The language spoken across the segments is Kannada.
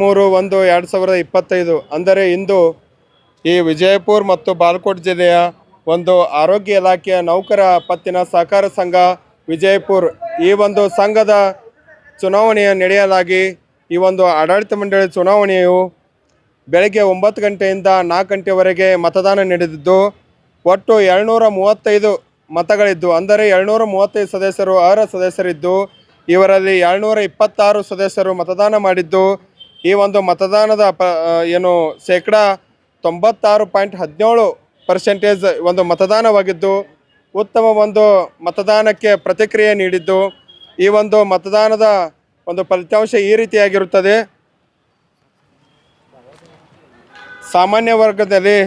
ಮೂರು, ಒಂದು, ಎರಡು ಸಾವಿರದ ಇಪ್ಪತ್ತೈದು. ಅಂದರೆ ಇಂದು ಈ ವಿಜಯಪುರ ಮತ್ತು ಬಾಲ್ಕೋಟ್ ಜಿಲ್ಲೆಯ ಒಂದು ಆರೋಗ್ಯ ಇಲಾಖೆಯ ನೌಕರ ಪತ್ತಿನ ಸಹಕಾರ ಸಂಘ ವಿಜಯಪುರ. ಈ ಒಂದು ಸಂಘದ ಚುನಾವಣೆಯ ನಡೆಯಲಾಗಿ ಈ ಒಂದು ಆಡಳಿತ ಮಂಡಳಿ ಚುನಾವಣೆಯು ಬೆಳಗ್ಗೆ ಒಂಬತ್ತು ಗಂಟೆಯಿಂದ ನಾಲ್ಕು ಗಂಟೆವರೆಗೆ ಮತದಾನ ನಡೆದಿದ್ದು, ಒಟ್ಟು ಏಳ್ನೂರ ಮೂವತ್ತೈದು ಮತಗಳಿದ್ದು, ಅಂದರೆ ಏಳ್ನೂರ ಮೂವತ್ತೈದು ಸದಸ್ಯರು ಅರ್ಹ ಸದಸ್ಯರಿದ್ದು, ಇವರಲ್ಲಿ ಏಳ್ನೂರ ಇಪ್ಪತ್ತಾರು ಸದಸ್ಯರು ಮತದಾನ ಮಾಡಿದ್ದು ಈ ಒಂದು ಮತದಾನದ ಪ ಏನು ಶೇಕಡ ತೊಂಬತ್ತಾರು ಪಾಯಿಂಟ್ ಹದಿನೇಳು ಪರ್ಸೆಂಟೇಜ್ ಒಂದು ಮತದಾನವಾಗಿದ್ದು, ಉತ್ತಮ ಒಂದು ಮತದಾನಕ್ಕೆ ಪ್ರತಿಕ್ರಿಯೆ ನೀಡಿದ್ದು. ಈ ಒಂದು ಮತದಾನದ ಒಂದು ಫಲಿತಾಂಶ ಈ ರೀತಿಯಾಗಿರುತ್ತದೆ. ಸಾಮಾನ್ಯ ವರ್ಗದಲ್ಲಿ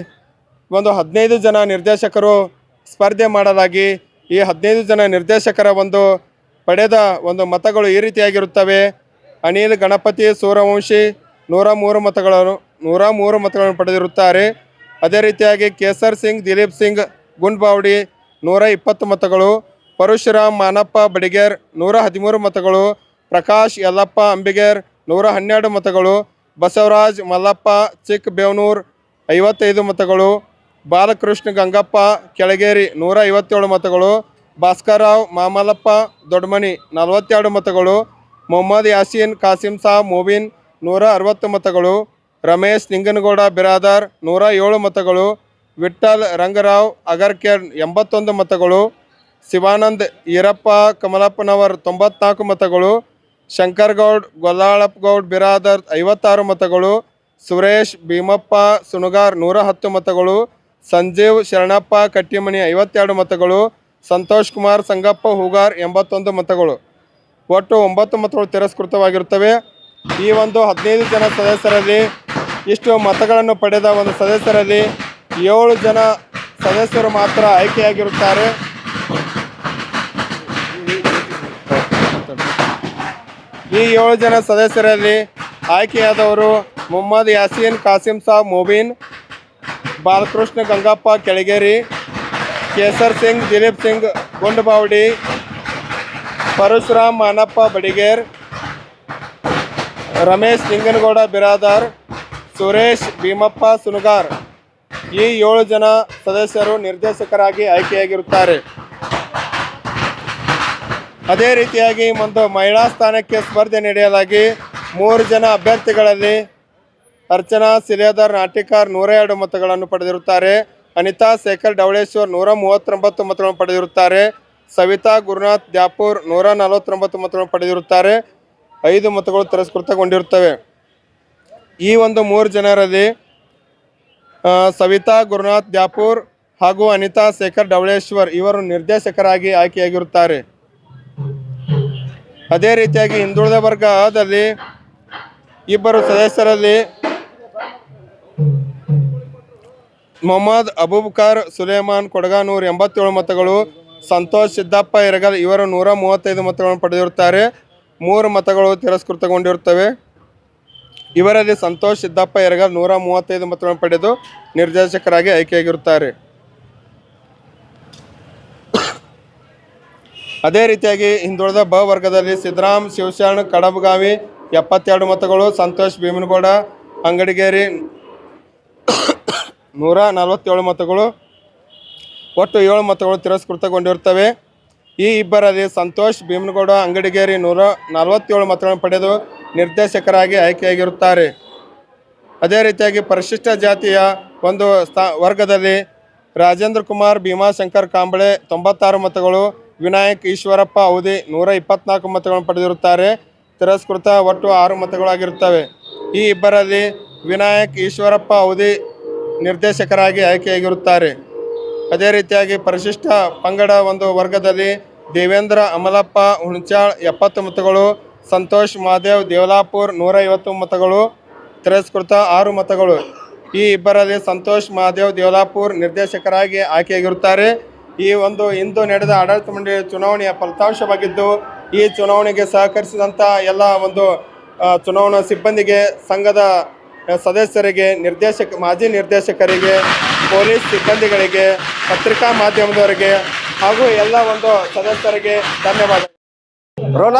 ಒಂದು ಹದಿನೈದು ಜನ ನಿರ್ದೇಶಕರು ಸ್ಪರ್ಧೆ ಮಾಡಲಾಗಿ, ಈ ಹದಿನೈದು ಜನ ನಿರ್ದೇಶಕರ ಒಂದು ಪಡೆದ ಒಂದು ಮತಗಳು ಈ ರೀತಿಯಾಗಿರುತ್ತವೆ. ಅನಿಲ್ ಗಣಪತಿ ಸೂರ್ಯವಂಶಿ ನೂರ ಮೂರು ಮತಗಳನ್ನು, ನೂರ ಮೂರು ಮತಗಳನ್ನು ಪಡೆದಿರುತ್ತಾರೆ. ಅದೇ ರೀತಿಯಾಗಿ ಕೇಸರ್ ಸಿಂಗ್, ದಿಲೀಪ್ ಸಿಂಗ್ ಗುಂಡ್ಬಾವಡಿ ನೂರ ಇಪ್ಪತ್ತು ಮತಗಳು, ಪರಶುರಾಮ್ ಮಾನಪ್ಪ ಬಡಿಗೇರ್ ನೂರ ಹದಿಮೂರು ಮತಗಳು, ಪ್ರಕಾಶ್ ಯಲ್ಲಪ್ಪ ಅಂಬಿಗೇರ್ ನೂರ ಹನ್ನೆರಡು ಮತಗಳು, ಬಸವರಾಜ್ ಮಲ್ಲಪ್ಪ ಚಿಕ್ಕ ಬೇವನೂರ್ ಐವತ್ತೈದು ಮತಗಳು, ಬಾಲಕೃಷ್ಣ ಗಂಗಪ್ಪ ಕೆಳಗೇರಿ ನೂರ ಐವತ್ತೇಳು ಮತಗಳು ಭಾಸ್ಕರ್ರಾವ್ ಮಾಮಲ್ಲಪ್ಪ ದೊಡ್ಡಮನಿ ನಲವತ್ತೆರಡು ಮತಗಳು ಮೊಹಮ್ಮದ್ ಯಾಸೀನ್, ಕಾಸಿಂ ಸಾಬ್, ಮೊಬಿನ್ ನೂರ ಅರವತ್ತು ಮತಗಳು, ರಮೇಶ್ ನಿಂಗನಗೌಡ, ಬಿರಾದಾರ್ ನೂರ ಏಳು ಮತಗಳು ವಿಠಲ್ ರಂಗರಾವ್, ಅಗರ್ಕೇರ್ ಎಂಬತ್ತೊಂದು ಮತಗಳು, ಶಿವಾನಂದ್ ಈರಪ್ಪ, ಕಮಲಪ್ಪನವರ್ ತೊಂಬತ್ನಾಲ್ಕು ಮತಗಳು, ಶಂಕರ್ಗೌಡ್ ಗೊಲ್ಲಾಳಪ್ಪಗೌಡ್ ಬಿರಾದರ್ ಐವತ್ತಾರು ಮತಗಳು, ಸುರೇಶ್, ಭೀಮಪ್ಪ ಸುನುಗಾರ್ ನೂರ ಹತ್ತು ಮತಗಳು, ಸಂಜೀವ್ ಶರಣಪ್ಪ, ಕಟ್ಟಿಮನಿ ಐವತ್ತೆರಡು ಮತಗಳು, ಸಂತೋಷ್ ಕುಮಾರ್, ಸಂಗಪ್ಪ, ಹೂಗಾರ್ ಎಂಬತ್ತೊಂದು ಮತಗಳು. ಒಟ್ಟು ಒಂಬತ್ತು ಮತಗಳು ತಿರಸ್ಕೃತವಾಗಿರುತ್ತವೆ. ಈ ಒಂದು ಹದಿನೈದು ಜನ ಸದಸ್ಯರಲ್ಲಿ ಇಷ್ಟು ಮತಗಳನ್ನು ಪಡೆದ ಒಂದು ಸದಸ್ಯರಲ್ಲಿ ಏಳು ಜನ ಸದಸ್ಯರು ಮಾತ್ರ ಆಯ್ಕೆಯಾಗಿರುತ್ತಾರೆ. ಈ ಏಳು ಜನ ಸದಸ್ಯರಲ್ಲಿ ಆಯ್ಕೆಯಾದವರು ಮೊಹಮ್ಮದ್ ಯಾಸೀನ್, ಕಾಸಿಂ ಸಾಬ್, ಮೊಬೀನ್, ಬಾಲಕೃಷ್ಣ ಗಂಗಪ್ಪ, ಕೆಳಗೇರಿ, ಕೇಸರ್ ಸಿಂಗ್, ದಿಲೀಪ್ ಸಿಂಗ್, ಗುಂಡಬಾವಡಿ ಪರಶುರಾಮ್ ಮಾನಪ್ಪ ಬಡಿಗೇರ್, ರಮೇಶ್ ಲಿಂಗನಗೌಡ ಬಿರಾದಾರ್, ಸುರೇಶ್ ಭೀಮಪ್ಪ ಸುನುಗಾರ್ ಈ ಏಳು ಜನ ಸದಸ್ಯರು ನಿರ್ದೇಶಕರಾಗಿ ಆಯ್ಕೆಯಾಗಿರುತ್ತಾರೆ. ಅದೇ ರೀತಿಯಾಗಿ ಒಂದು ಮಹಿಳಾ ಸ್ಥಾನಕ್ಕೆ ಸ್ಪರ್ಧೆ ನಡೆಯಲಾಗಿ ಮೂರು ಜನ ಅಭ್ಯರ್ಥಿಗಳಲ್ಲಿ ಅರ್ಚನಾ ಸಿಲೇದರ್ ನಾಟಿಕಾರ್ ನೂರ ಎರಡು ಮತಗಳನ್ನು ಪಡೆದಿರುತ್ತಾರೆ. ಅನಿತಾ, ಶೇಖರ್, ಡವಳೇಶ್ವರ್ ನೂರ ಮೂವತ್ತೊಂಬತ್ತು ಮತಗಳನ್ನು ಪಡೆದಿರುತ್ತಾರೆ. ಸವಿತಾ, ಗುರುನಾಥ್, ದ್ಯಾಪೂರ್ ನೂರ ನಲವತ್ತೊಂಬತ್ತು ಮತಗಳನ್ನು ಪಡೆದಿರುತ್ತಾರೆ. ಐದು ಮತಗಳು ತಿರಸ್ಕೃತಗೊಂಡಿರುತ್ತವೆ. ಈ ಒಂದು ಮೂರು ಜನರಲ್ಲಿ ಸವಿತಾ, ಗುರುನಾಥ್, ದ್ಯಾಪೂರ್ ಹಾಗೂ ಅನಿತಾ ಶೇಖರ್ ಡವಳೇಶ್ವರ್ ಇವರು ನಿರ್ದೇಶಕರಾಗಿ ಆಯ್ಕೆಯಾಗಿರುತ್ತಾರೆ. ಅದೇ ರೀತಿಯಾಗಿ ಹಿಂದುಳಿದ ವರ್ಗದಲ್ಲಿ ಇಬ್ಬರು ಸದಸ್ಯರಲ್ಲಿ ಮೊಹಮ್ಮದ್ ಅಬೂಬಕರ್, ಸುಲೇಮಾನ್, ಕೊಡಗಾನೂರ್ ಎಂಬತ್ತೇಳು ಮತಗಳು ಸಂತೋಷ್ ಸಿದ್ದಪ್ಪ ಇರಗಲ್ ಇವರು ನೂರ ಮೂವತ್ತೈದು ಮತಗಳನ್ನು ಪಡೆದಿರುತ್ತಾರೆ. ಮೂರು ಮತಗಳು ತಿರಸ್ಕೃತಗೊಂಡಿರುತ್ತವೆ. ಇವರಲ್ಲಿ ಸಂತೋಷ್ ಸಿದ್ದಪ್ಪ ಇರಗಲ್ ನೂರ ಮೂವತ್ತೈದು ಮತಗಳನ್ನು ಪಡೆದು ನಿರ್ದೇಶಕರಾಗಿ ಆಯ್ಕೆಯಾಗಿರುತ್ತಾರೆ. ಅದೇ ರೀತಿಯಾಗಿ ಹಿಂದುಳಿದ ಬ ವರ್ಗದಲ್ಲಿ ಸಿದ್ದರಾಮ್ ಶಿವಶರಣ, ಕಡಬಗಾವಿ ಎಪ್ಪತ್ತೆರಡು ಮತಗಳು, ಸಂತೋಷ್ ಭೀಮನಗೌಡ, ಅಂಗಡಿಗೇರಿ ನೂರ ನಲವತ್ತೇಳು ಮತಗಳು ಒಟ್ಟು ಏಳು ಮತಗಳು ತಿರಸ್ಕೃತಗೊಂಡಿರುತ್ತವೆ. ಈ ಇಬ್ಬರಲ್ಲಿ ಸಂತೋಷ್ ಭೀಮನಗೌಡ, ಅಂಗಡಿಗೇರಿ ನೂರ ನಲವತ್ತೇಳು ಮತಗಳನ್ನು ಪಡೆದು ನಿರ್ದೇಶಕರಾಗಿ ಆಯ್ಕೆಯಾಗಿರುತ್ತಾರೆ. ಅದೇ ರೀತಿಯಾಗಿ ಪರಿಶಿಷ್ಟ ಜಾತಿಯ ಒಂದು ಸ್ಥಾ ವರ್ಗದಲ್ಲಿ ರಾಜೇಂದ್ರ ಕುಮಾರ್ ಭೀಮಾಶಂಕರ್ ಕಾಂಬಳೆ ತೊಂಬತ್ತಾರು ಮತಗಳು, ವಿನಾಯಕ್ ಈಶ್ವರಪ್ಪ ಅವಧಿ ನೂರ ಇಪ್ಪತ್ನಾಲ್ಕು ಮತಗಳನ್ನು ಪಡೆದಿರುತ್ತಾರೆ. ತಿರಸ್ಕೃತ ಒಟ್ಟು ಆರು ಮತಗಳಾಗಿರುತ್ತವೆ. ಈ ಇಬ್ಬರಲ್ಲಿ ವಿನಾಯಕ್ ಈಶ್ವರಪ್ಪ ಅವಧಿ ನಿರ್ದೇಶಕರಾಗಿ ಆಯ್ಕೆಯಾಗಿರುತ್ತಾರೆ. ಅದೇ ರೀತಿಯಾಗಿ ಪರಿಶಿಷ್ಟ ಪಂಗಡ ಒಂದು ವರ್ಗದಲ್ಲಿ ದೇವೇಂದ್ರ ಅಮಲಪ್ಪ ಹುಣಚಾಳ್ ಎಪ್ಪತ್ತು ಮತಗಳು, ಸಂತೋಷ್ ಮಹಾದೇವ್ ದೇವಲಾಪುರ್ ನೂರೈವತ್ತು ಮತಗಳು, ತಿರಸ್ಕೃತ ಆರು ಮತಗಳು. ಈ ಇಬ್ಬರಲ್ಲಿ ಸಂತೋಷ್ ಮಹಾದೇವ್ ದೇವಲಾಪುರ್ ನಿರ್ದೇಶಕರಾಗಿ ಆಯ್ಕೆಯಾಗಿರುತ್ತಾರೆ. ಈ ಒಂದು ಇಂದು ನಡೆದ ಆಡಳಿತ ಮಂಡಳಿ ಚುನಾವಣೆಯ ಫಲಿತಾಂಶವಾಗಿದ್ದು, ಈ ಚುನಾವಣೆಗೆ ಸಹಕರಿಸಿದಂಥ ಎಲ್ಲ ಒಂದು ಚುನಾವಣಾ ಸಿಬ್ಬಂದಿಗೆ, ಸಂಘದ ಸದಸ್ಯರಿಗೆ, ನಿರ್ದೇಶಕ, ಮಾಜಿ ನಿರ್ದೇಶಕರಿಗೆ ಪೊಲೀಸ್ ಸಿಬ್ಬಂದಿಗಳಿಗೆ ಪತ್ರಿಕಾ ಮಾಧ್ಯಮದವರಿಗೆ ಹಾಗೂ ಎಲ್ಲ ಒಂದು ಸದಸ್ಯರಿಗೆ ಧನ್ಯವಾದ. ರೋಲ,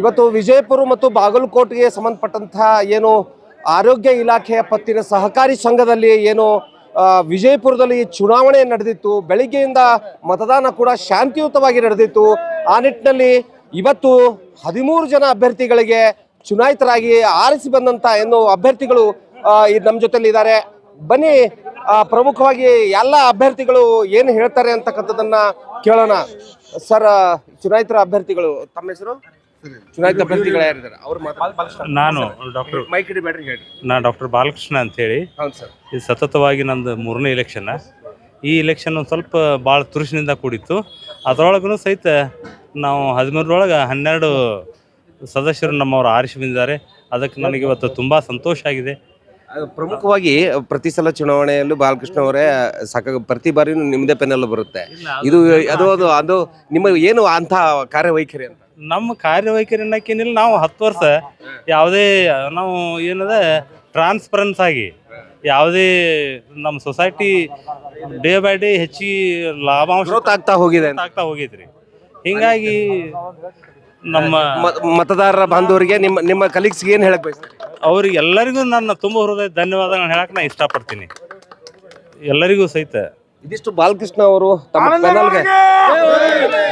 ಇವತ್ತು ವಿಜಯಪುರ ಮತ್ತು ಬಾಗಲಕೋಟೆಗೆ ಸಂಬಂಧಪಟ್ಟಂತಹ ಏನು ಆರೋಗ್ಯ ಇಲಾಖೆಯ ಪತ್ತಿನ ಸಹಕಾರಿ ಸಂಘದಲ್ಲಿ ಏನು ವಿಜಯಪುರದಲ್ಲಿ ಚುನಾವಣೆ ನಡೆದಿತ್ತು, ಬೆಳಿಗ್ಗೆಯಿಂದ ಮತದಾನ ಕೂಡ ಶಾಂತಿಯುತವಾಗಿ ನಡೆದಿತ್ತು. ಆ ನಿಟ್ಟಿನಲ್ಲಿ ಇವತ್ತು ಹದಿಮೂರು ಜನ ಅಭ್ಯರ್ಥಿಗಳಿಗೆ ಚುನಾಯಿತರಾಗಿ ಆರಿಸಿ ಬಂದಂತ ಏನು ಅಭ್ಯರ್ಥಿಗಳು ನಮ್ಮ ಜೊತೆಯಲ್ಲಿ ಇದ್ದಾರೆ ಬನ್ನಿ ಪ್ರಮುಖವಾಗಿ ಎಲ್ಲ ಅಭ್ಯರ್ಥಿಗಳು ಏನು ಹೇಳ್ತಾರೆ ಅಂತಕ್ಕಂಥದ್ದನ್ನ ಕೇಳೋಣ. ಸರ್ ಚುನಾಯಿತರ ಅಭ್ಯರ್ಥಿಗಳು ತಮ್ಮ ಹೆಸರು? ಚುನಾಯಿತ ಅಭ್ಯರ್ಥಿಗಳು ಯಾರಿದ್ದಾರೆ? ಅವ್ರು ನಾನು ಡಾಕ್ಟರ್ ಮೈಕ್ ಹಿಡಿಬೇಡ್ರಿ ಹೇಳಿ ನಾ ಡಾಕ್ಟರ್ ಬಾಲಕೃಷ್ಣ ಅಂತೇಳಿ. ಹೌದು ಸರ್. ಇದು ಸತತವಾಗಿ ನಂದು ಮೂರನೇ ಇಲೆಕ್ಷನ್ ಈ ಇಲೆಕ್ಷನ್ ಒಂದು ಸ್ವಲ್ಪ ಭಾಳ ತುರುಷಿನಿಂದ ಕೂಡಿತ್ತು. ಅದರೊಳಗೂ ಸಹಿತ ನಾವು ಹದಿಮೂರರೊಳಗೆ ಹನ್ನೆರಡು ಸದಸ್ಯರು ನಮ್ಮವರು ಆರಿಸಿ ಬಂದಿದ್ದಾರೆ. ಅದಕ್ಕೆ ನನಗೆ ಇವತ್ತು ತುಂಬ ಸಂತೋಷ ಆಗಿದೆ. ಪ್ರಮುಖವಾಗಿ ಪ್ರತಿ ಸಲ ಚುನಾವಣೆಯಲ್ಲೂ ಬಾಲಕೃಷ್ಣ ಅವರೇ ಸಾಕ ಪ್ರತಿ ಬಾರಿನೂ ನಿಮ್ಮದೇ ಪೆನಲ್ ಬರುತ್ತೆ. ಇದು ಅದು ಅದು ಅದು ನಿಮ್ಮ ಏನು ಅಂತ ಕಾರ್ಯವೈಖರಿ ಅಂತ? ನಮ್ಮ ಕಾರ್ಯವೈಖರಿ ಅನ್ನಕ್ಕೇನಿಲ್ಲ ನಾವು ಹತ್ತು ವರ್ಷ ಯಾವುದೇ ನಾವು ಏನದ ಟ್ರಾನ್ಸ್ಪರೆನ್ಸ್ ಆಗಿ ಯಾವುದೇ ನಮ್ಮ ಸೊಸೈಟಿ ಡೇ ಬೈ ಡೇ ಹೆಚ್ಚಿ ಲಾಭಾಂಶ ಆಗ್ತಾ ಹೋಗಿದೆ. ಆಗ್ತಾ ಹೋಗೈತ್ರಿ. ಹಿಂಗಾಗಿ ನಮ್ಮ ಮ- ಮತದಾರರ ಬಾಂಧವರಿಗೆ ನಿಮ್ಮ ನಿಮ್ಮ ಕಲೀಗ್ಸ್ಗೆ ಏನು ಹೇಳಕ್ ಬಯಸ್ತೀರಿ ಅವ್ರಿಗೆ ಎಲ್ಲರಿಗೂ ನನ್ನ ತುಂಬ ಹೃದಯ ಧನ್ಯವಾದಗಳನ್ನ ಹೇಳಕ್ ನಾ ಇಷ್ಟಪಡ್ತೀನಿ. ಎಲ್ಲರಿಗೂ ಸಹಿತ. ಇದಿಷ್ಟು ಬಾಲಕೃಷ್ಣ ಅವರು ತಮ್ಮ ಪೆನಲ್ಗೆ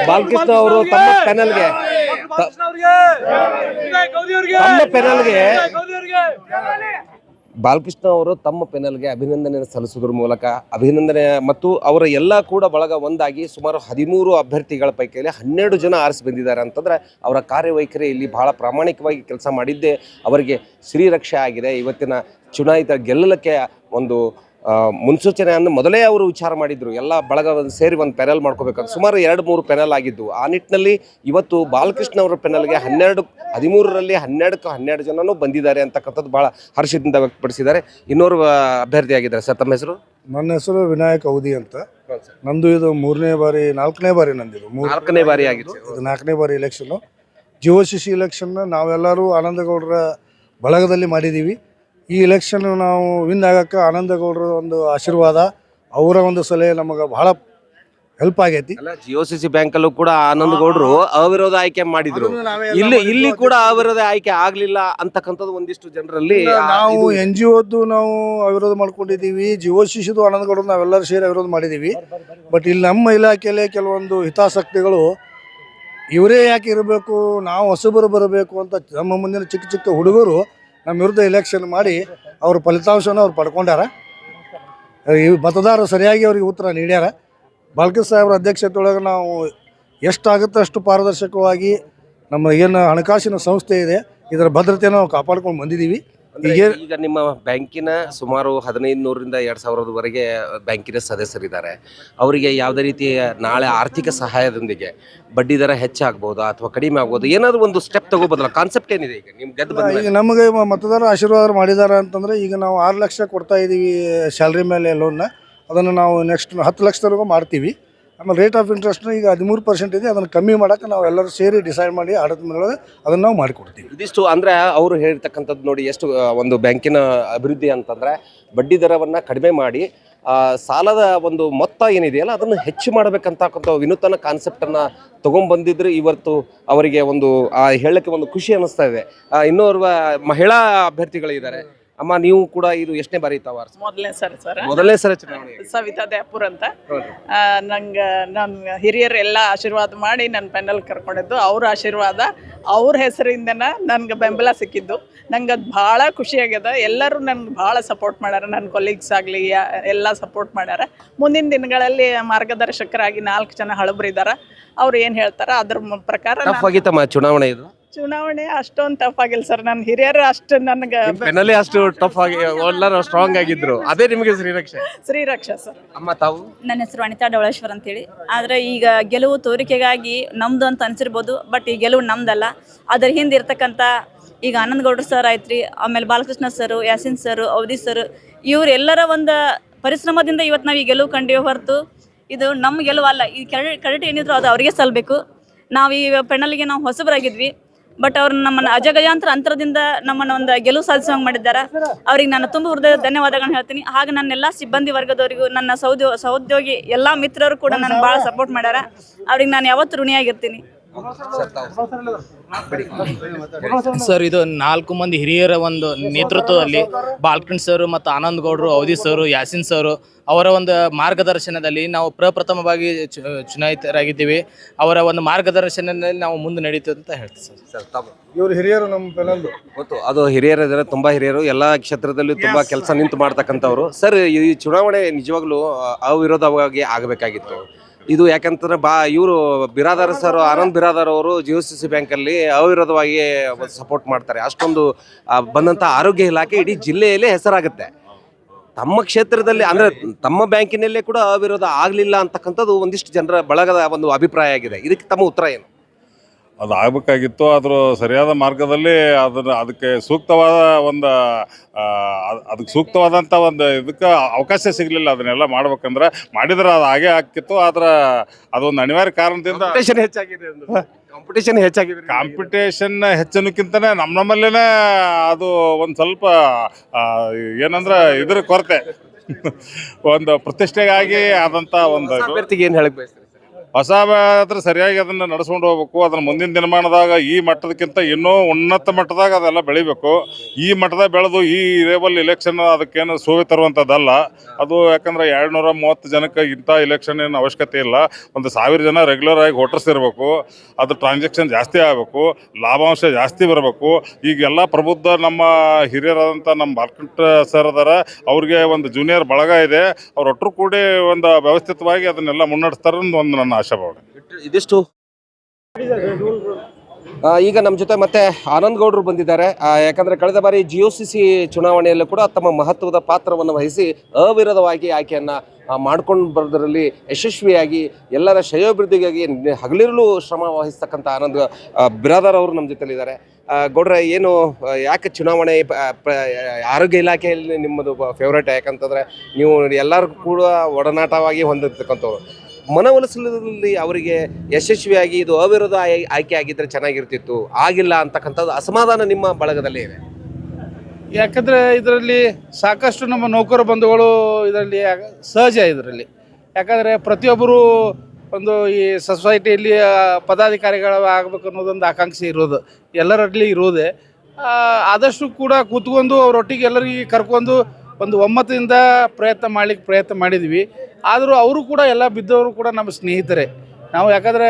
ಬಾಲಕೃಷ್ಣ ಅವರು ತಮ್ಮ ಪೆನಲ್ಗೆ ತ- ತಮ್ಮ ಪೆನಲ್ಗೆ ಬಾಲಕೃಷ್ಣ ಅವರು ತಮ್ಮ ಪೆನಲ್ಗೆ ಅಭಿನಂದನೆ ಸಲ್ಲಿಸೋದ್ರ ಮೂಲಕ ಅಭಿನಂದನೆ ಮತ್ತು ಅವರ ಎಲ್ಲ ಕೂಡ ಬಳಗ ಒಂದಾಗಿ ಸುಮಾರು ಹದಿಮೂರು ಅಭ್ಯರ್ಥಿಗಳ ಪೈಕಿಯಲ್ಲಿ ಹನ್ನೆರಡು ಜನ ಆರಿಸಿ ಬಂದಿದ್ದಾರೆ ಅಂತಂದ್ರೆ ಅವರ ಕಾರ್ಯವೈಖರಿ ಇಲ್ಲಿ ಬಹಳ ಪ್ರಾಮಾಣಿಕವಾಗಿ ಕೆಲಸ ಮಾಡಿದ್ದೇ ಅವರಿಗೆ ಶ್ರೀರಕ್ಷೆ ಆಗಿದೆ. ಇವತ್ತಿನ ಚುನಾಯಿತ ಗೆಲ್ಲಲಿಕ್ಕೆ ಒಂದು ಮುನ್ಸೂಚನೆಯನ್ನು ಮೊದಲೇ ಅವರು ವಿಚಾರ ಮಾಡಿದ್ರು. ಎಲ್ಲ ಬಳಗ ಸೇರಿ ಒಂದು ಪೆನಲ್ ಮಾಡ್ಕೋಬೇಕಂತ. ಸುಮಾರು ಎರಡು ಮೂರು ಪೆನಲ್ ಆಗಿದ್ದು. ಆ ನಿಟ್ಟಿನಲ್ಲಿ ಇವತ್ತು ಬಾಲಕೃಷ್ಣ ಅವರ ಪೆನಲ್ಗೆ ಹನ್ನೆರಡು ಹದಿಮೂರರಲ್ಲಿ ಹನ್ನೆರಡಕ್ಕೆ ಹನ್ನೆರಡು ಜನನೂ ಬಂದಿದ್ದಾರೆ ಅಂತಕ್ಕಂಥದ್ದು ಭಾಳ ಹರ್ಷದಿಂದ ವ್ಯಕ್ತಪಡಿಸಿದ್ದಾರೆ. ಇನ್ನೋರು ಅಭ್ಯರ್ಥಿ ಆಗಿದ್ದಾರೆ ಸರ್ ತಮ್ಮ ಹೆಸರು? ನನ್ನ ಹೆಸರು ವಿನಾಯಕ್ ಅವಧಿ ಅಂತ. ನಂದು ಇದು ಮೂರನೇ ಬಾರಿ ನಾಲ್ಕನೇ ಬಾರಿ ನಂದಿದು. ನಾಲ್ಕನೇ ಬಾರಿ ಆಗಿತ್ತು. ಇದು ನಾಲ್ಕನೇ ಬಾರಿ election G O C C ಎಲೆಕ್ಷನ್ನ ನಾವೆಲ್ಲರೂ ಆನಂದಗೌಡರ ಬಳಗದಲ್ಲಿ ಮಾಡಿದ್ದೀವಿ. ಈ ಎಲೆಕ್ಷನ್ ನಾವು ವಿನ್ ಆಗಕ್ಕೆ ಆನಂದಗೌಡರ ಒಂದು ಆಶೀರ್ವಾದ ಅವರ ಒಂದು ಸಲಹೆ ನಮಗೆ ಬಹಳ ಹೆಲ್ಪ್ ಆಗೈತಿ. ಅಲ್ಲ ಜಿಒ ಸಿ ಸಿ ಬ್ಯಾಂಕಲ್ಲೂ ಕೂಡ ಆನಂದ್ ಗೌಡ್ರು ಅವಿರೋಧ ಆಯ್ಕೆ ಮಾಡಿದ್ರು. ಇಲ್ಲಿ ಇಲ್ಲಿ ಕೂಡ ಅವಿರೋಧ ಆಯ್ಕೆ ಆಗ್ಲಿಲ್ಲ ಅಂತಕ್ಕಂಥದ್ದು ಒಂದಿಷ್ಟು ಜನರಲ್ಲಿ ನಾವು ಎನ್ ಜಿ ಒದ್ದು ನಾವು ಅವಿರೋಧ ಮಾಡ್ಕೊಂಡಿದ್ದೀವಿ ಜಿಒ ಶಿಶುದು ಆನಂದಗೌಡರು ನಾವೆಲ್ಲರೂ ಸೇರಿ ಅವಿರೋಧ ಮಾಡಿದ್ದೀವಿ. ಬಟ್ ಇಲ್ಲಿ ನಮ್ಮ ಇಲಾಖೆಯಲ್ಲಿ ಕೆಲವೊಂದು ಹಿತಾಸಕ್ತಿಗಳು ಇವರೇ ಯಾಕೆ ಇರಬೇಕು ನಾವು ಹೊಸಬರು ಬರಬೇಕು ಅಂತ ನಮ್ಮ ಮುಂದಿನ ಚಿಕ್ಕ ಚಿಕ್ಕ ಹುಡುಗರು ನಮ್ಮ ವಿರುದ್ಧ ಎಲೆಕ್ಷನ್ ಮಾಡಿ ಅವ್ರ ಫಲಿತಾಂಶವನ್ನು ಅವ್ರು ಪಡ್ಕೊಂಡಾರ. ಈ ಮತದಾರರು ಸರಿಯಾಗಿ ಅವ್ರಿಗೆ ಉತ್ತರ ನೀಡ್ಯಾರ. ಬಾಲ್ಕೃಷ್ಣ ಸಾಹೇಬ್ರ ಅಧ್ಯಕ್ಷತೆಯೊಳಗೆ ನಾವು ಎಷ್ಟಾಗುತ್ತೋ ಅಷ್ಟು ಪಾರದರ್ಶಕವಾಗಿ ನಮ್ಮ ಏನು ಹಣಕಾಸಿನ ಸಂಸ್ಥೆ ಇದೆ, ಇದರ ಭದ್ರತೆಯನ್ನು ನಾವು ಕಾಪಾಡ್ಕೊಂಡು ಬಂದಿದ್ದೀವಿ. ಈಗ ನಿಮ್ಮ ಬ್ಯಾಂಕಿನ ಸುಮಾರು ಹದಿನೈದು ನೂರರಿಂದ ಎರಡು ಸಾವಿರದವರೆಗೆ ಬ್ಯಾಂಕಿನ ಸದಸ್ಯರಿದ್ದಾರೆ. ಅವರಿಗೆ ಯಾವುದೇ ರೀತಿಯ ನಾಳೆ ಆರ್ಥಿಕ ಸಹಾಯದೊಂದಿಗೆ ಬಡ್ಡಿ ದರ ಹೆಚ್ಚಾಗ್ಬೋದಾ ಅಥವಾ ಕಡಿಮೆ ಆಗ್ಬೋದು? ಏನಾದರೂ ಒಂದು ಸ್ಟೆಪ್ ತಗೋಬೋದಲ್ಲ? ಕಾನ್ಸೆಪ್ಟ್ ಏನಿದೆ ಈಗ? ನಿಮ್ಮ ಗೆದ್ದು ಬಂದ ಈಗ ನಮಗೆ ಮತದಾರ ಆಶೀರ್ವಾದ ಮಾಡಿದ್ದಾರೆ ಅಂತಂದ್ರೆ ಈಗ ನಾವು ಆರು ಲಕ್ಷ ಕೊಡ್ತಾ ಇದ್ದೀವಿ ಸ್ಯಾಲ್ರಿ ಮೇಲೆ ಲೋನ್ನ ಅದನ್ನು ನಾವು ನೆಕ್ಸ್ಟ್ ಹತ್ತು ಲಕ್ಷದವರೆಗೂ ಮಾಡ್ತೀವಿ. ಆಮೇಲೆ ರೇಟ್ ಆಫ್ ಇಂಟ್ರೆಸ್ಟ್ನ ಈಗ ಹದಿಮೂರು ಪರ್ಸೆಂಟ್ ಇದೆ, ಅದನ್ನು ಕಮ್ಮಿ ಮಾಡೋಕೆ ನಾವು ಎಲ್ಲರೂ ಸೇರಿ ಡಿಸೈಡ್ ಮಾಡಿ ಆಡಳಿತ ಮೇಲೆ ಅದನ್ನು ನಾವು ಮಾಡಿಕೊಡ್ತೀವಿ. ಇದಿಷ್ಟು ಅಂದ್ರೆ ಅವರು ಹೇಳಿರ್ತಕ್ಕಂಥದ್ದು ನೋಡಿ ಎಷ್ಟು ಒಂದು ಬ್ಯಾಂಕಿನ ಅಭಿವೃದ್ಧಿ ಅಂತಂದ್ರೆ ಬಡ್ಡಿ ದರವನ್ನು ಕಡಿಮೆ ಮಾಡಿ ಸಾಲದ ಒಂದು ಮೊತ್ತ ಏನಿದೆಯಲ್ಲ ಅದನ್ನು ಹೆಚ್ಚು ಮಾಡಬೇಕಂತಕ್ಕಂಥ ವಿನೂತನ ಕಾನ್ಸೆಪ್ಟನ್ನು ತೊಗೊಂಡ್ಬಂದಿದ್ರೆ ಇವತ್ತು ಅವರಿಗೆ ಒಂದು ಹೇಳಕ್ಕೆ ಒಂದು ಖುಷಿ ಅನ್ನಿಸ್ತಾ ಇದೆ. ಇನ್ನೋರ್ವ ಮಹಿಳಾ ಅಭ್ಯರ್ಥಿಗಳಿದ್ದಾರೆ. ಅಮ್ಮ ನೀವು ಕೂಡ ಇದು ಎಷ್ಟನೇ ಬಾರಿ ತಾವು ಮೊದಲನೇ ಸರಿ ಸರ್. ಮೊದಲನೇ ಸರ್ ಚುನಾವಣೆ ಸವಿತಾ ದಯಾಪುರ್ ಅಂತ. ಆ, ನಂಗೆ ನನ್ನ ಹಿರಿಯರು ಎಲ್ಲ ಆಶೀರ್ವಾದ ಮಾಡಿ ನನ್ನ ಪೆನಲ್ ಕರ್ಕೊಂಡಿದ್ದು. ಅವ್ರ ಆಶೀರ್ವಾದ ಅವ್ರ ಹೆಸರಿಂದನ ನನ್ಗೆ ಬೆಂಬಲ ಸಿಕ್ಕಿದ್ದು. ನಂಗೆ ಅದು ಭಾಳ ಖುಷಿಯಾಗ್ಯದ ಎಲ್ಲರೂ ನನ್ಗೆ ಭಾಳ ಸಪೋರ್ಟ್ ಮಾಡ್ಯಾರ. ನನ್ನ ಕೊಲೀಗ್ಸ್ ಆಗಲಿ ಎಲ್ಲ ಸಪೋರ್ಟ್ ಮಾಡ್ಯಾರ. ಮುಂದಿನ ದಿನಗಳಲ್ಲಿ ಮಾರ್ಗದರ್ಶಕರಾಗಿ ನಾಲ್ಕು ಜನ ಹಳಬ್ರಿದಾರ. ಅವ್ರು ಏನು ಹೇಳ್ತಾರ ಅದ್ರ ಮ- ಪ್ರಕಾರ ಟಫ್ ನಾನು- ಆಗಿತ್ತಮ್ಮ ಚುನಾವಣೆ ಇದು? ಚುನಾವಣೆ ಅಷ್ಟೊಂದು ಟಫ್ ಆಗಿಲ್ಲ ಸರ್ ನನ್ನ ಹಿರಿಯರು ಅಷ್ಟು ನನಗೆ ಅಷ್ಟು ಟಫ್ ಆಗಿ ಎಲ್ಲರೂ ಸ್ಟ್ರಾಂಗ್ ಆಗಿದ್ರು. ಅದೇ ನಿಮಗೆ ಶ್ರೀರಕ್ಷೆ? ಶ್ರೀರಕ್ಷಾ ಸರ್ ಅಮ್ಮ ತಾವು? ನನ್ನ ಹೆಸರು ಅನಿತಾ ಡವಳೇಶ್ವರ್ ಅಂತೇಳಿ. ಆದರೆ ಈಗ ಗೆಲುವು ತೋರಿಕೆಗಾಗಿ ನಮ್ದು ಅಂತ ಅನ್ಸಿರ್ಬೋದು ಬಟ್ ಈ ಗೆಲುವು ನಮ್ದಲ್ಲ. ಅದರ ಹಿಂದೆ ಇರ್ತಕ್ಕಂಥ ಈಗ ಆನಂದ್ ಗೌಡ್ರ ಸರ್ ಆಯ್ತ್ರಿ ಆಮೇಲೆ ಬಾಲಕೃಷ್ಣ ಸರ್ ಯಾಸಿನ್ ಸರ್ ಅವಧಿ ಸರ್ ಇವರೆಲ್ಲರ ಒಂದು ಪರಿಶ್ರಮದಿಂದ ಇವತ್ತು ನಾವು ಈ ಗೆಲುವು ಕಂಡೀವಿ ಹೊರತು ಇದು ನಮ್ಮ ಗೆಲುವಲ್ಲ. ಈ ಕ್ರೆಡಿಟ್ ಕ್ರೆಡಿಟ್ ಏನಿದ್ರು ಅದು ಅವರಿಗೆ ಸಲ್ಲಬೇಕು ನಾವು ಈ ಪೆನಲ್ಗೆ ನಾವು ಹೊಸಬರಾಗಿದ್ವಿ. ಬಟ್ ಅವ್ರು ನಮ್ಮನ್ನ ಅಜಗಜಾಂತರ ಅಂತರದಿಂದ ನಮ್ಮನ್ನ ಒಂದು ಗೆಲುವು ಸಾಧಿಸುವಂಗೆ ಮಾಡಿದ್ದಾರೆ. ಅವ್ರಿಗೆ ನಾನು ತುಂಬಾ ಹೃದಯ ಧನ್ಯವಾದಗಳನ್ನ ಹೇಳ್ತೀನಿ. ಹಾಗೆ ನನ್ನ ಎಲ್ಲಾ ಸಿಬ್ಬಂದಿ ವರ್ಗದವರಿಗೂ, ನನ್ನ ಸಹೋದ್ಯೋ, ಸಹೋದ್ಯೋಗಿ ಎಲ್ಲಾ ಮಿತ್ರರು ಕೂಡ ನನಗೆ ಬಹಳ ಸಪೋರ್ಟ್ ಮಾಡ್ಯಾರ. ಅವ್ರಿಗೆ ನಾನು ಯಾವತ್ತು ಋಣಿಯಾಗಿರ್ತೀನಿ. ಸರ್ ಇದು ನಾಲ್ಕು ಮಂದಿ ಹಿರಿಯರ ಒಂದು ನೇತೃತ್ವದಲ್ಲಿ ಬಾಲ್ಕೃಷ್ಣ ಸರ್ ಮತ್ತು ಆನಂದ್ ಗೌಡ್ರು ಅವಧಿ ಸರ್ ಯಾಸಿನ್ ಸರ್ ಅವರ ಒಂದು ಮಾರ್ಗದರ್ಶನದಲ್ಲಿ ನಾವು ಪ್ರಪ್ರಥಮವಾಗಿ ಚು- ಚುನಾಯಿತರಾಗಿದ್ದೀವಿ. ಅವರ ಒಂದು ಮಾರ್ಗದರ್ಶನದಲ್ಲಿ ನಾವು ಮುಂದೆ ನಡೀತೀವಿ ಅಂತ ಹೇಳ್ತೀವಿ ಸರ್. ಇವರು ಹಿರಿಯರು ನಮ್ಮ ಪೆನಲ್ದು. ಗೊತ್ತು ಅದು ಹಿರಿಯರು ಇದ್ದಾರೆ ತುಂಬ ಹಿರಿಯರು. ಎಲ್ಲ ಕ್ಷೇತ್ರದಲ್ಲೂ ತುಂಬ ಕೆಲಸ ನಿಂತು ಮಾಡ್ತಕ್ಕಂಥವ್ರು. ಸರ್ ಈ ಚುನಾವಣೆ ನಿಜವಾಗ್ಲೂ ಅವಿರೋಧವಾಗಿ ಆಗಬೇಕಾಗಿತ್ತು. ಇದು ಯಾಕಂತಂದ್ರೆ ಬಾ, ಇವರು ಬಿರಾದಾರ್ ಸರ್, ಆನಂದ್ ಬಿರಾದಾರ್ ಅವರು ಜಿಯೋ ಸಿ ಸಿ ಬ್ಯಾಂಕಲ್ಲಿ ಅವಿರೋಧವಾಗಿ ಸಪೋರ್ಟ್ ಮಾಡ್ತಾರೆ. ಅಷ್ಟೊಂದು ಬಂದಂಥ ಆರೋಗ್ಯ ಇಲಾಖೆ ಇಡೀ ಜಿಲ್ಲೆಯಲ್ಲೇ ಹೆಸರಾಗುತ್ತೆ. ತಮ್ಮ ಕ್ಷೇತ್ರದಲ್ಲಿ, ಅಂದ್ರೆ ತಮ್ಮ ಬ್ಯಾಂಕಿನಲ್ಲೇ ಕೂಡ ಅವಿರೋಧ ಆಗಲಿಲ್ಲ ಅಂತಕ್ಕಂಥದ್ದು ಒಂದಿಷ್ಟು ಜನರ ಬಳಗದ ಒಂದು ಅಭಿಪ್ರಾಯ ಆಗಿದೆ. ಇದಕ್ಕೆ ತಮ್ಮ ಉತ್ತರ ಏನು? ಅದು ಆಗಬೇಕಾಗಿತ್ತು ಆದರೂ ಸರಿಯಾದ ಮಾರ್ಗದಲ್ಲಿ ಅದನ್ನು ಅದಕ್ಕೆ ಸೂಕ್ತವಾದ ಒಂದು ಅದಕ್ಕೆ ಸೂಕ್ತವಾದಂಥ ಒಂದು ಇದಕ್ಕೆ ಅವಕಾಶ ಸಿಗಲಿಲ್ಲ ಅದನ್ನೆಲ್ಲ ಮಾಡ್ಬೇಕಂದ್ರೆ. ಮಾಡಿದ್ರೆ ಅದು ಹಾಗೆ ಆಗ್ತಿತ್ತು ಆದ್ರೆ ಅದೊಂದು ಅನಿವಾರ್ಯ ಕಾರಣದಿಂದ ಕಾಂಪಿಟೇಷನ್ ಹೆಚ್ಚಾಗಿದೆ ಕಾಂಪಿಟೇಷನ್ ಹೆಚ್ಚಾಗಿದೆ ಕಾಂಪಿಟೇಷನ್ ಹೆಚ್ಚನಕ್ಕಿಂತನೇ ನಮ್ಮ ನಮ್ಮಲ್ಲೇ ಅದು ಒಂದು ಸ್ವಲ್ಪ ಏನಂದ್ರೆ ಇದ್ರ ಕೊರತೆ. ಒಂದು ಪ್ರತಿಷ್ಠೆಗಾಗಿ ಆದಂಥ ಒಂದು ಏನು ಅಭ್ಯರ್ಥಿಗೆ ಏನ್ ಹೇಳಕ್ ಬಯಸ್ತೀರಿ ಹೊಸ ಆದ್ರೆ ಸರಿಯಾಗಿ ಅದನ್ನ ನಡೆಸ್ಕೊಂಡು ಹೋಗ್ಬೇಕು. ಅದನ್ನು ಮುಂದಿನ ದಿನಮಾನದಾಗ ಈ ಮಟ್ಟದಕ್ಕಿಂತ ಇನ್ನೂ ಉನ್ನತ ಮಟ್ಟದಾಗ ಅದೆಲ್ಲ ಬೆಳಿಬೇಕು. ಈ ಮಟ್ಟದಾಗ ಬೆಳೆದು ಈ ಲೇಬಲ್ ಇಲೆಕ್ಷನ್ ಅದಕ್ಕೇನು ಸೋವಿ ತರುವಂಥದ್ದಲ್ಲ. ಅದು ಯಾಕಂದ್ರೆ ಎರಡು ನೂರ ಮೂವತ್ತು ಜನಕ್ಕೆ ಇಂಥ ಇಲೆಕ್ಷನ್ ಏನು ಅವಶ್ಯಕತೆ ಇಲ್ಲ. ಒಂದು ಸಾವಿರ ಜನ ರೆಗ್ಯುಲರ್ ಆಗಿ ವೋಟರ್ಸ್ ಇರಬೇಕು. ಅದು ಟ್ರಾನ್ಸಾಕ್ಷನ್ ಜಾಸ್ತಿ ಆಗಬೇಕು. ಲಾಭಾಂಶ ಜಾಸ್ತಿ ಬರಬೇಕು. ಈಗೆಲ್ಲ ಪ್ರಬುದ್ಧ ನಮ್ಮ ಹಿರಿಯರಾದಂಥ ನಮ್ಮ ಬಾಲ್ಕಂಟ್ ಸರ್ ಅದರ. ಅವ್ರಿಗೆ ಒಂದು ಜೂನಿಯರ್ ಬಳಗ ಇದೆ. ಅವ್ರೊಟ್ಟರು ಕೂಡಿ ಒಂದು ವ್ಯವಸ್ಥಿತವಾಗಿ ಅದನ್ನೆಲ್ಲ ಮುನ್ನಡೆಸ್ತಾರೆ ಒಂದು ನನ್ನ ಆಶಾಭಾವನೆ ಇದಿಷ್ಟು. ಈಗ ನಮ್ಮ ಜೊತೆ ಮತ್ತೆ ಆನಂದ್ ಗೌಡ್ರು ಬಂದಿದ್ದಾರೆ. ಯಾಕಂದ್ರೆ ಕಳೆದ ಬಾರಿ ಜಿಯೋ ಸಿ ಚುನಾವಣೆಯಲ್ಲೂ ಕೂಡ ತಮ್ಮ ಮಹತ್ವದ ಪಾತ್ರವನ್ನು ವಹಿಸಿ ಅವಿರೋಧವಾಗಿ ಆಯ್ಕೆಯನ್ನ ಮಾಡ್ಕೊಂಡು ಬರೋದರಲ್ಲಿ ಯಶಸ್ವಿಯಾಗಿ, ಎಲ್ಲರ ಶ್ರೇಯೋಭಿವೃದ್ಧಿಗಾಗಿ ಹಗಲಿರಲು ಶ್ರಮ ವಹಿಸ್ತಕ್ಕಂಥ ಆನಂದ್ ಬಿರಾದರ್ ಅವರು ನಮ್ಮ ಜೊತೆಲಿದ್ದಾರೆ. ಗೌಡ್ರೆ, ಏನು ಯಾಕೆ ಚುನಾವಣೆ ಆರೋಗ್ಯ ಇಲಾಖೆಯಲ್ಲಿ ನಿಮ್ಮದು ಫೇವ್ರೇಟ್ ಯಾಕಂತಂದ್ರೆ ನೀವು ಎಲ್ಲರಿಗೂ ಕೂಡ ಒಡನಾಟವಾಗಿ ಹೊಂದಿರ್ತಕ್ಕಂಥವ್ರು. ಮನವೊಲಿಸಲಿನಲ್ಲಿ ಅವರಿಗೆ ಯಶಸ್ವಿಯಾಗಿ ಇದು ಅವಿರೋಧ ಆಯ್- ಆಯ್ಕೆ ಆಗಿದ್ರೆ ಚೆನ್ನಾಗಿರ್ತಿತ್ತು. ಆಗಿಲ್ಲ ಅಂತಕ್ಕಂಥದ್ದು ಅಸಮಾಧಾನ ನಿಮ್ಮ ಬಳಗದಲ್ಲಿ ಇದೆ. ಯಾಕಂದರೆ ಇದರಲ್ಲಿ ಸಾಕಷ್ಟು ನಮ್ಮ ನೌಕರ ಬಂಧುಗಳು ಇದರಲ್ಲಿ ಸಹಜ ಇದರಲ್ಲಿ. ಯಾಕಂದರೆ ಪ್ರತಿಯೊಬ್ಬರು ಒಂದು ಈ ಸೊಸೈಟಿಯಲ್ಲಿ ಪದಾಧಿಕಾರಿಗಳು ಆಗಬೇಕು ಅನ್ನೋದೊಂದು ಆಕಾಂಕ್ಷೆ ಇರೋದು. ಎಲ್ಲರಲ್ಲಿ ಇರೋದೇ. ಆದಷ್ಟು ಕೂಡ ಕೂತ್ಕೊಂಡು ಅವರೊಟ್ಟಿಗೆ ಎಲ್ಲರಿಗೆ ಕರ್ಕೊಂಡು ಒಂದು ಒಮ್ಮತದಿಂದ ಪ್ರಯತ್ನ ಮಾಡ್ಲಿಕ್ಕೆ ಪ್ರಯತ್ನ ಮಾಡಿದ್ವಿ. ಆದರೂ ಅವರು ಕೂಡ ಎಲ್ಲ ಬಿದ್ದವರು ಕೂಡ ನಮ್ಮ ಸ್ನೇಹಿತರೆ. ನಾವು ಯಾಕಂದರೆ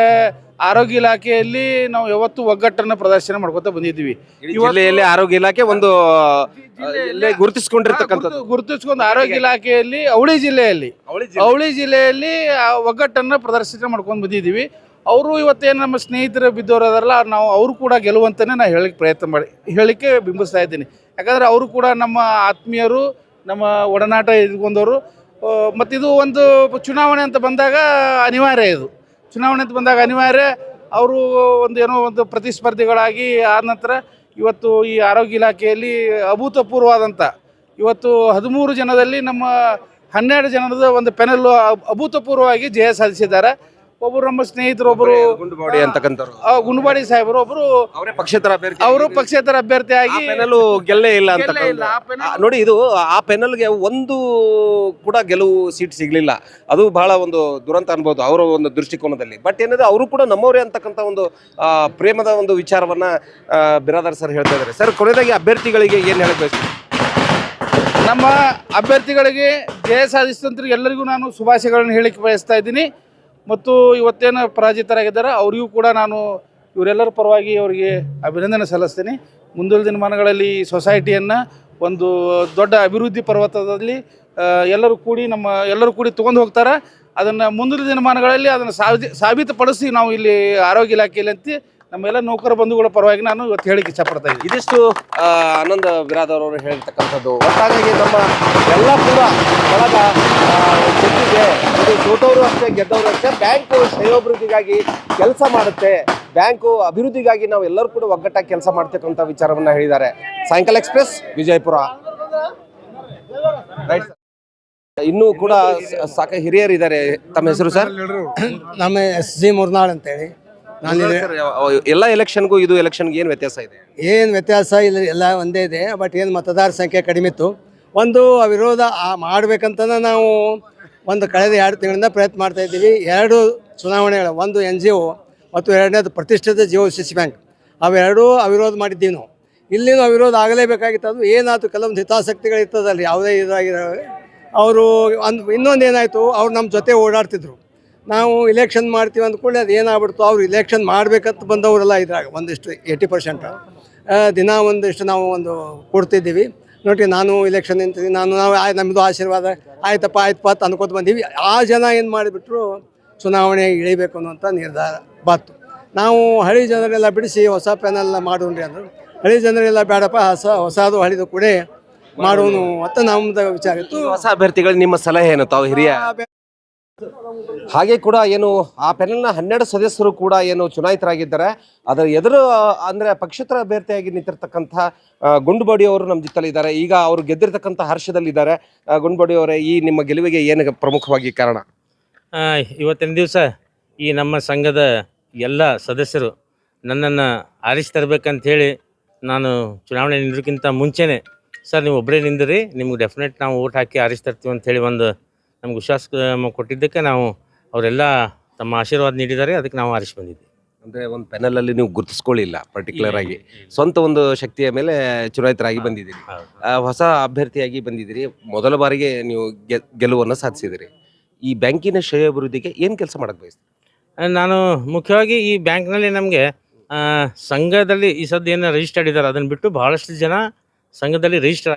ಆರೋಗ್ಯ ಇಲಾಖೆಯಲ್ಲಿ ನಾವು ಯಾವತ್ತೂ ಒಗ್ಗಟ್ಟನ್ನು ಪ್ರದರ್ಶನ ಮಾಡ್ಕೊತಾ ಬಂದಿದ್ದೀವಿ. ಜಿಲ್ಲೆಯಲ್ಲಿ ಆರೋಗ್ಯ ಇಲಾಖೆ ಒಂದು ಗುರುತಿಸ್ಕೊಂಡಿರ್ತಕ್ಕಂಥದ್ದು. ಗುರುತಿಸ್ಕೊಂಡು ಆರೋಗ್ಯ ಇಲಾಖೆಯಲ್ಲಿ ಅವಳಿ ಜಿಲ್ಲೆಯಲ್ಲಿ ಅವಳಿ ಜಿಲ್ಲೆಯಲ್ಲಿ ಆ ಒಗ್ಗಟ್ಟನ್ನು ಪ್ರದರ್ಶನ ಮಾಡ್ಕೊಂಡು ಬಂದಿದ್ದೀವಿ. ಅವರು ಇವತ್ತೇನು ನಮ್ಮ ಸ್ನೇಹಿತರು ಬಿದ್ದವರು ಅದರಲ್ಲ ನಾವು ಅವರು ಕೂಡ ಗೆಲ್ಲುವಂತನೇ ನಾನು ಹೇಳಕ್ಕೆ ಪ್ರಯತ್ನ ಮಾಡಿ ಹೇಳಲಿಕ್ಕೆ ಬಿಂಬಿಸ್ತಾ ಇದ್ದೀನಿ. ಯಾಕಂದರೆ ಅವರು ಕೂಡ ನಮ್ಮ ಆತ್ಮೀಯರು ನಮ್ಮ ಒಡನಾಟ ಇಟ್ಕೊಂಡವರು ಮತ್ತು ಇದು ಒಂದು ಚುನಾವಣೆ ಅಂತ ಬಂದಾಗ ಅನಿವಾರ್ಯ ಇದು. ಚುನಾವಣೆ ಅಂತ ಬಂದಾಗ ಅನಿವಾರ್ಯ. ಅವರು ಒಂದು ಏನೋ ಒಂದು ಪ್ರತಿಸ್ಪರ್ಧಿಗಳಾಗಿ ಆದ ನಂತರ ಇವತ್ತು ಈ ಆರೋಗ್ಯ ಇಲಾಖೆಯಲ್ಲಿ ಅಭೂತಪೂರ್ವವಾದಂಥ ಇವತ್ತು ಹದಿಮೂರು ಜನದಲ್ಲಿ ನಮ್ಮ ಹನ್ನೆರಡು ಜನದ ಒಂದು ಪೆನಲ್ಲು ಅಭೂತಪೂರ್ವವಾಗಿ ಜಯ ಸಾಧಿಸಿದ್ದಾರೆ. ಒಬ್ಬರು ನಮ್ಮ ಸ್ನೇಹಿತರು ಒಬ್ಬರು ಗುಂಡುಬಾಡಿ ಅಂತಕ್ಕಂಥವ್ರು. ಗುಂಡುಬಾಡಿ ಸಾಹೇಬರು ಒಬ್ಬರು ಅವರೇ ಪಕ್ಷೇತರ ಅಭ್ಯರ್ಥಿ ಅವರು ಪಕ್ಷೇತರ ಅಭ್ಯರ್ಥಿಯಾಗಿ ಪೆನಲ್ ಗೆಲ್ಲೇ ಇಲ್ಲ ಅಂತ. ನೋಡಿ ಇದು ಆ ಪೆನಲ್ಗೆ ಒಂದು ಕೂಡ ಗೆಲುವು ಸೀಟ್ ಸಿಗ್ಲಿಲ್ಲ. ಅದು ಬಹಳ ಒಂದು ದುರಂತ ಅನ್ಬೋದು ಅವರ ಒಂದು ದೃಷ್ಟಿಕೋನದಲ್ಲಿ. ಬಟ್ ಏನಂದ್ರೆ ಅವರು ಕೂಡ ನಮ್ಮವರೇ ಅಂತಕ್ಕಂಥ ಒಂದು ಪ್ರೇಮದ ಒಂದು ವಿಚಾರವನ್ನ ಬಿರಾದರ್ ಬಿರಾದಾರ್ ಸರ್ ಹೇಳ್ತಾ ಇದ್ದಾರೆ. ಸರ್ ಕೊನೆಯದಾಗಿ ಅಭ್ಯರ್ಥಿಗಳಿಗೆ ಏನು ಹೇಳಬೇಕು ನಮ್ಮ ಅಭ್ಯರ್ಥಿಗಳಿಗೆ ಜಯ ಸಾಧಿಸಿದಂತ ಎಲ್ಲರಿಗೂ ನಾನು ಶುಭಾಶಯಗಳನ್ನು ಹೇಳಿಕೆ ಬಯಸ್ತಾ ಇದ್ದೀನಿ. ಮತ್ತು ಇವತ್ತೇನು ಪರಾಜಿತರಾಗಿದ್ದಾರೆ, ಅವರಿಗೂ ಕೂಡ ನಾನು ಇವರೆಲ್ಲರ ಪರವಾಗಿ ಅವರಿಗೆ ಅಭಿನಂದನೆ ಸಲ್ಲಿಸ್ತೀನಿ. ಮುಂದಿನ ದಿನಮಾನಗಳಲ್ಲಿ ಈ ಸೊಸೈಟಿಯನ್ನು ಒಂದು ದೊಡ್ಡ ಅಭಿವೃದ್ಧಿ ಪರ್ವತದಲ್ಲಿ ಎಲ್ಲರೂ ಕೂಡಿ ನಮ್ಮ, ಎಲ್ಲರೂ ಕೂಡಿ ತೊಗೊಂಡು ಹೋಗ್ತಾರೆ. ಅದನ್ನು ಮುಂದಿನ ದಿನಮಾನಗಳಲ್ಲಿ ಅದನ್ನು ಸಾಬಿ ಸಾಬೀತುಪಡಿಸಿ ನಾವು ಇಲ್ಲಿ ಆರೋಗ್ಯ ಇಲಾಖೆಯಲ್ಲಿ ಅಂತ ನಮ್ಮೆಲ್ಲ ನೌಕರ ಬಂಧುಗಳ ಪರವಾಗಿ ನಾನು ಇವತ್ತು ಹೇಳಿಕ್ಕೆ ಇಷ್ಟಪಡ್ತಾ ಇದ್ದೀನಿ. ಇದಿಷ್ಟು ಆನಂದ ಆನಂದ್ ಬಿರಾದರ್ ಅವರು ಹೇಳ್ತಕ್ಕಂಥದ್ದು. ಒಟ್ಟಾಗಿ ನಮ್ಮ ಎಲ್ಲ ಕೂಡ ಬಳಗ ಆ, ಗೆದ್ದಿದೆ ಇದು ಸೋತವರು ಅಷ್ಟೇ ಗೆದ್ದವರು ಅಷ್ಟೇ ಬ್ಯಾಂಕು ಶ್ರೇಯೋಭಿವೃದ್ಧಿಗಾಗಿ ಕೆಲಸ ಮಾಡುತ್ತೆ. ಬ್ಯಾಂಕು ಅಭಿವೃದ್ಧಿಗಾಗಿ ನಾವು ಎಲ್ಲರೂ ಕೂಡ ಒಗ್ಗಟ್ಟಾಗಿ ಕೆಲಸ ಮಾಡ್ತಕ್ಕಂಥ ವಿಚಾರವನ್ನು ಹೇಳಿದ್ದಾರೆ. ಸಾಯಂಕಾಲ ಎಕ್ಸ್ಪ್ರೆಸ್ ವಿಜಯಪುರ. ರೈಟ್ ಇನ್ನೂ ಕೂಡ ಸಾಕ ಹಿರಿಯರಿದ್ದಾರೆ. ತಮ್ಮ ಹೆಸರು ಸರ್ ನಮ್ಮ ಎಸ್ ಜಿ ಮುರ್ನಾಳ್ ಅಂತೇಳಿ. ಎಲ್ಲ ಎಲೆಕ್ಷನ್ಗೂ ಇದು ಎಲೆಕ್ಷನ್ಗೆ ಏನು ವ್ಯತ್ಯಾಸ ಇದೆ? ಏನು ವ್ಯತ್ಯಾಸ ಇಲ್ಲ ಎಲ್ಲ ಒಂದೇ ಇದೆ ಬಟ್ ಏನು ಮತದಾರ ಸಂಖ್ಯೆ ಕಡಿಮೆ ಇತ್ತು. ಒಂದು ವಿರೋಧ ಮಾಡಬೇಕಂತಲೇ ನಾವು ಒಂದು ಕಳೆದ ಎರಡು ತಿಂಗಳಿಂದ ಪ್ರಯತ್ನ ಮಾಡ್ತಾ ಇದ್ದೀವಿ. ಎರಡು ಚುನಾವಣೆಗಳು ಒಂದು ಎನ್ ಜಿ ಒ ಮತ್ತು ಎರಡನೇದು ಪ್ರತಿಷ್ಠಿತ ಜಿಯೋ ಸಿ ಬ್ಯಾಂಕ್. ಅವೆರಡೂ ಅವಿರೋಧ ಮಾಡಿದ್ದೀವಿ ನಾವು. ಇಲ್ಲಿನೂ ಅವಿರೋಧ ಆಗಲೇಬೇಕಾಗಿತ್ತು. ಅದು ಏನಾಯ್ತು ಕೆಲವೊಂದು ಹಿತಾಸಕ್ತಿಗಳು ಇರ್ತದಲ್ಲಿ ಯಾವುದೇ ಇದಾಗಿರೋ ಅವರು ಒಂದು ಇನ್ನೊಂದು ಏನಾಯಿತು ಅವ್ರು ನಮ್ಮ ಜೊತೆ ಓಡಾಡ್ತಿದ್ರು. ನಾವು ಇಲೆಕ್ಷನ್ ಮಾಡ್ತೀವಿ ಅಂದ್ಕೊಳ್ಳಿ ಅದು ಏನಾಗ್ಬಿಡ್ತು? ಅವ್ರು ಇಲೆಕ್ಷನ್ ಮಾಡಬೇಕಂತ ಬಂದವರೆಲ್ಲ ಇದ್ರಾಗ ಒಂದಿಷ್ಟು ಏಯ್ಟಿ ಪರ್ಸೆಂಟ್ ದಿನ ಒಂದಿಷ್ಟು ನಾವು ಒಂದು ಕೊಡ್ತಿದ್ದೀವಿ. ನೋಡಿ ನಾನು ಇಲೆಕ್ಷನ್ ನಿಂತಿದ್ದೀನಿ. ನಾನು ನಾವು ಆಯ್ ನಮ್ಮದು ಆಶೀರ್ವಾದ. ಆಯ್ತಪ್ಪ ಆಯ್ತಪ್ಪ ಅಂತ ಅನ್ಕೋತ ಬಂದೀವಿ. ಆ ಜನ ಏನು ಮಾಡಿಬಿಟ್ರು? ಚುನಾವಣೆ ಇಳಿಬೇಕು ಅನ್ನುವಂಥ ನಿರ್ಧಾರ ಬಾತು. ನಾವು ಹಳಿ ಜನರೆಲ್ಲ ಬಿಡಿಸಿ ಹೊಸ ಪ್ಯಾನೆಲ್ಲ ಮಾಡೋಣ್ರಿ ಅಂದರು. ಹಳಿ ಜನರೆಲ್ಲ ಬೇಡಪ್ಪ ಹೊಸ ಹೊಸದು ಹಳಿದು ಕೂಡ ಮಾಡೋನು ಅಂತ ನಮ್ಮದು ವಿಚಾರ ಇತ್ತು. ಹೊಸ ಅಭ್ಯರ್ಥಿಗಳು ನಿಮ್ಮ ಸಲಹೆ ಏನು ತಾವು ಹಿರಿಯ? ಹಾಗೆ ಕೂಡ ಏನು ಆ ಪ್ಯಾನೆಲ್ನ ಹನ್ನೆರಡು ಸದಸ್ಯರು ಕೂಡ ಏನು ಚುನಾಯಿತರಾಗಿದ್ದಾರೆ. ಅದರ ಎದುರು ಅಂದರೆ ಪಕ್ಷೇತರ ಅಭ್ಯರ್ಥಿಯಾಗಿ ನಿಂತಿರ್ತಕ್ಕಂಥ ಗುಂಡುಬಾಡಿ ಅವರು ನಮ್ಮ ಜೊತೆಲಿದ್ದಾರೆ. ಈಗ ಅವರು ಗೆದ್ದಿರ್ತಕ್ಕಂಥ ಹರ್ಷದಲ್ಲಿದ್ದಾರೆ. ಗುಂಡುಬಾಡಿ ಅವರೇ, ಈ ನಿಮ್ಮ ಗೆಲುವಿಗೆ ಏನು ಪ್ರಮುಖವಾಗಿ ಕಾರಣ? ಇವತ್ತಿನ ದಿವಸ ಈ ನಮ್ಮ ಸಂಘದ ಎಲ್ಲ ಸದಸ್ಯರು ನನ್ನನ್ನು ಆರಿಸಿ ತರಬೇಕಂತ ಹೇಳಿ ನಾನು ಚುನಾವಣೆ ನಿಲ್ಲೋಕ್ಕಿಂತ ಮುಂಚೆನೇ, ಸರ್, ನೀವು ಒಬ್ಬರೇ ನಿಂದಿರಿ, ನಿಮ್ಗೆ ಡೆಫಿನೆಟ್ ನಾವು ಓಟ್ ಹಾಕಿ ಆರಿಸಿ ತರ್ತೀವಿ ಅಂತ ಹೇಳಿ ಒಂದು ನಮ್ಗೆ ವಿಶ್ವಾಸ ಕೊಟ್ಟಿದ್ದಕ್ಕೆ ನಾವು ಅವರೆಲ್ಲ ತಮ್ಮ ಆಶೀರ್ವಾದ ನೀಡಿದ್ದಾರೆ ಅದಕ್ಕೆ ನಾವು ಆರಿಸಿ ಬಂದಿದ್ದೀವಿ. ಅಂದರೆ ಒಂದು ಪೆನಲಲ್ಲಿ ನೀವು ಗುರುತಿಸ್ಕೊಳ್ಳಿಲ್ಲ ಪರ್ಟಿಕ್ಯುಲರ್ ಆಗಿ. ಸ್ವಂತ ಒಂದು ಶಕ್ತಿಯ ಮೇಲೆ ಚುನಾಯಿತರಾಗಿ ಬಂದಿದ್ದೀರಿ. ಹೊಸ ಅಭ್ಯರ್ಥಿಯಾಗಿ ಬಂದಿದ್ದೀರಿ. ಮೊದಲ ಬಾರಿಗೆ ನೀವು ಗೆಲುವನ್ನು ಸಾಧಿಸಿದಿರಿ. ಈ ಬ್ಯಾಂಕಿನ ಶ್ರೇಯಾಭಿವೃದ್ಧಿಗೆ ಏನು ಕೆಲಸ ಮಾಡಕ್ಕೆ ಬಯಸ್ತೀರಿ? ನಾನು ಮುಖ್ಯವಾಗಿ ಈ ಬ್ಯಾಂಕ್ನಲ್ಲಿ ನಮಗೆ ಸಂಘದಲ್ಲಿ ಈ ಸದ್ದು ಏನು ರಿಜಿಸ್ಟರ್ಡ್ ಇದ್ದಾರೆ ಅದನ್ನು ಬಿಟ್ಟು ಬಹಳಷ್ಟು ಜನ ಸಂಘದಲ್ಲಿ ರಿಜಿಸ್ಟರ್